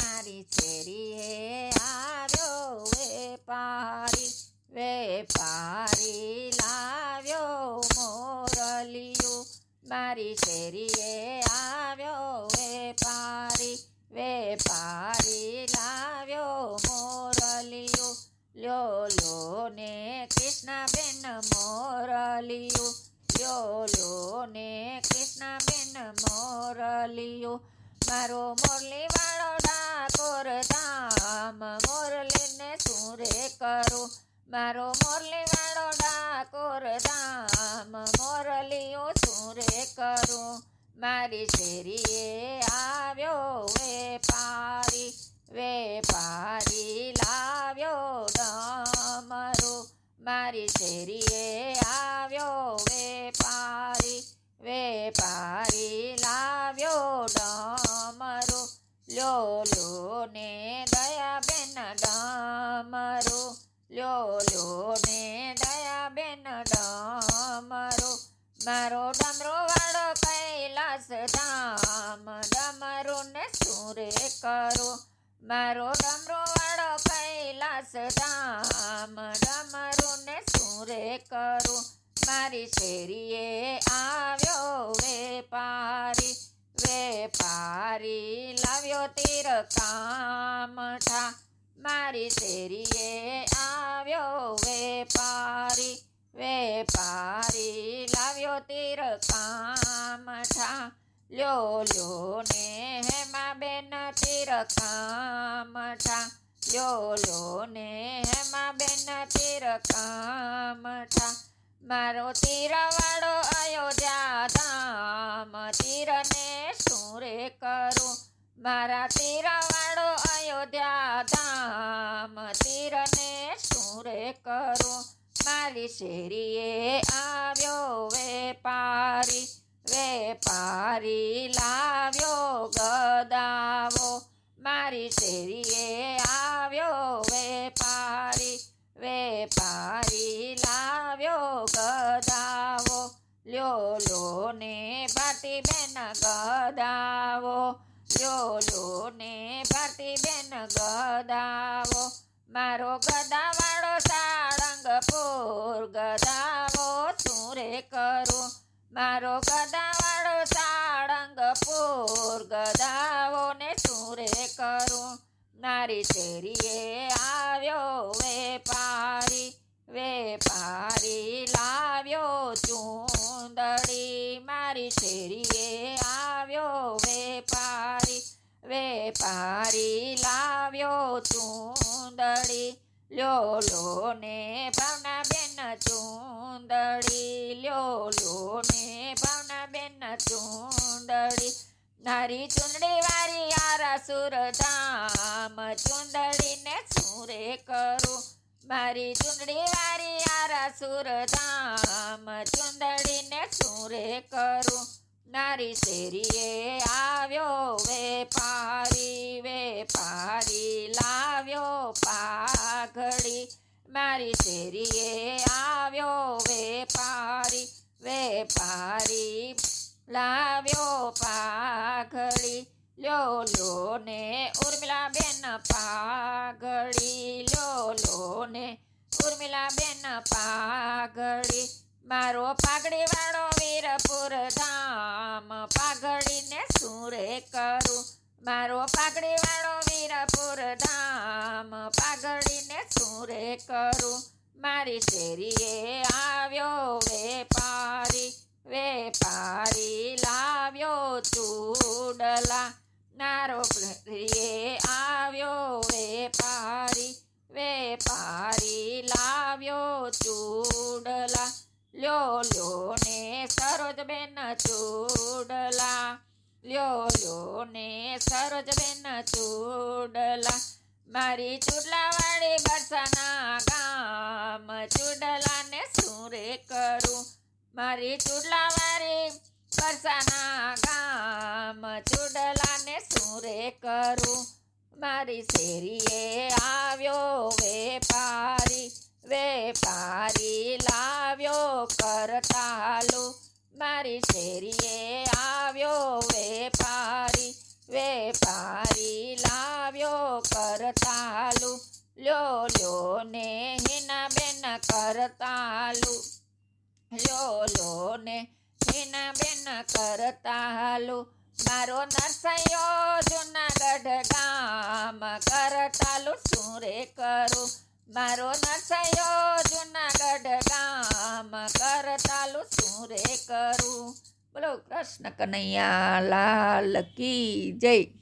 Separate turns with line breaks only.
મારી શેરીએ આવ્યો વેપારી વેપારી લાવ્યો મોરલિયું. મારી શેરીએ આવ્યો વેપારી વેપારી લાવ્યો મોરલિયું. લ્યો લો ને કૃષ્ણબેન મોરલિયું. લ્યો લો ને કૃષ્ણબેન મોરલિયું. મારો મોરલી ધામ મોરલીને સુરે કરો? મારો મોરલી વાળો ડાકોર રામ મોરલીઓ સુરે કરું? મારી શેરીએ આવ્યો વેપારી વેપારી લાવ્યો ડમરો. મારી શેરીએ આવ્યો વેપારી વેપારી લો ને દયાબેન ડમરો. લ્યો લો ને દયાબેન ડામરો. મારો ડમરો વાળો કૈલાસ ધામ ડમરો ને સુરે કરો. મારો ડમરો વાળો કૈલાસ ધામ ડમરો ને સુરે કરો. મારી શેરીએ આવ્યો વેપારી વેપારી લાવ્યો તીર કામઠા. મારી શેરીએ આવ્યો વેપારી વેપારી લાવ્યો તીર કામઠા. લ્યો લ્યો ને હેમા બેન તીર કામઠા. લ્યો લ્યો ને હેમા બેન તીર કામઠા. મારો તીરવાળો અયોધ્યા ધામ, તીરને શું રે કરું? મારા તીરવાળો અયોધ્યા ધામ, તીરને શું રે કરું? મારી શેરીએ આવ્યો વેપારી વેપારી લાવ્યો ગદાવો. મારી શેરીએ આવ્યો વેપારી વેપારી લાવ્યો ગદાવો. લ્યો લો ને ભારતી બેન ગદાવો લો ને ભારતી બેન ગદાવો, મારો ગદાવાળો સાળંગપુર ગદાવો, શું રે કરું? મારો ગદાવાળો સાળંગપુર ગદાવો ને શું રે કરું? નારી શેરીએ આવ્યો વેપારી વેપારી લાવ્યો ચૂંદડી મારી શેરીએ આવ્યો વેપારી વેપારી લાવ્યો ચૂંદડી. લ્યો લો ને ભાવના બેન ચૂંદડી. લ્યો લો ને ભાવના બેન ચૂંદડી. નારી ચૂંદડી વારી આરા સુર ધામ ચૂંદડીને સુરે કરું. મારી ચૂંદડી વારી આરા સુર ધામ ચૂંદડીને શું રે કરું? નારી શેરીએ આવ્યો વેપારી વેપારી લાવ્યો પાઘડી. મારી શેરીએ આવ્યો વેપારી વેપારી લાવ્યો પાઘડી. લ્યો લો ને ઉર્મિલા બેન પાઘડી લો લો ને ઉર્મિલા બેન પાઘડી. મારો પાઘડી વાળો વીરપુર ધામ, પાઘડીને શું રે કરું? મારો પાઘડી વાળો વીરપુર ધામ, પાઘડીને શું રે કરું? મારી શેરીએ આવ્યો વેપારી વેપારી લાવ્યો ચૂડલા. નારો રે આવ્યો વેપારી વેપારી લાવ્યો ચૂડલા. લ્યો લ્યો ને સરોજબેન ચૂડલા. લ્યો લ્યો ને સરોજબેન ચૂડલા. મારી ચૂડલાવાળી બરસાના ગામ ચૂડલાને શું રે કરું? મારી ચૂડલાવાળી પરસાના ગામ ચૂડલાને શું રે કરું. મારી શેરીએ આવ્યો વેપારી વેપારી લાવ્યો કરતાલુ. મારી શેરીએ આવ્યો વેપારી વેપારી લાવ્યો કરતાલુ. લ્યો લ્યો ને હિના બેન કરતાલુ. લ્યો લ્યો ને હિના કરતા હાલો. મારો નરસૈયો જુનાગઢ ગામ કરતાલું શું રે કરું? મારો નરસૈયો જુનાગઢ ગામ કરતાલું શું રે કરું? બોલો કૃષ્ણ કનૈયા લાલ કી જય.